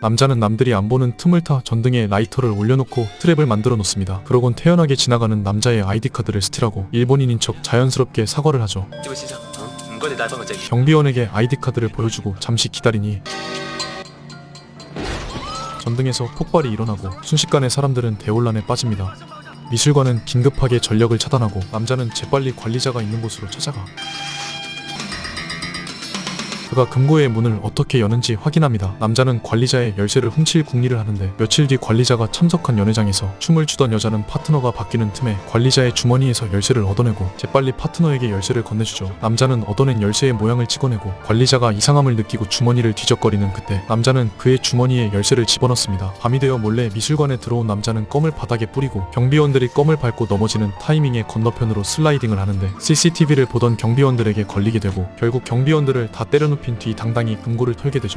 남자는 남들이 안 보는 틈을 타 전등에 라이터를 올려놓고 트랩을 만들어 놓습니다. 그러곤 태연하게 지나가는 남자의 아이디 카드를 스틸하고 일본인인 척 자연스럽게 사과를 하죠. 경비원에게 아이디 카드를 보여주고 잠시 기다리니 전등에서 폭발이 일어나고 순식간에 사람들은 대혼란에 빠집니다. 미술관은 긴급하게 전력을 차단하고 남자는 재빨리 관리자가 있는 곳으로 찾아가 그가 금고의 문을 어떻게 여는지 확인합니다. 남자는 관리자의 열쇠를 훔칠 궁리를 하는데 며칠 뒤 관리자가 참석한 연회장에서 춤을 추던 여자는 파트너가 바뀌는 틈에 관리자의 주머니에서 열쇠를 얻어내고 재빨리 파트너에게 열쇠를 건네주죠. 남자는 얻어낸 열쇠의 모양을 찍어내고 관리자가 이상함을 느끼고 주머니를 뒤적거리는 그때 남자는 그의 주머니에 열쇠를 집어넣습니다. 밤이 되어 몰래 미술관에 들어온 남자는 껌을 바닥에 뿌리고 경비원들이 껌을 밟고 넘어지는 타이밍에 건너편으로 슬라이딩을 하는데 CCTV를 보던 경비원들에게 걸리게 되고 결국 경비원들을 다 때려눕 힌 뒤 당당히 금고를 털게 되죠.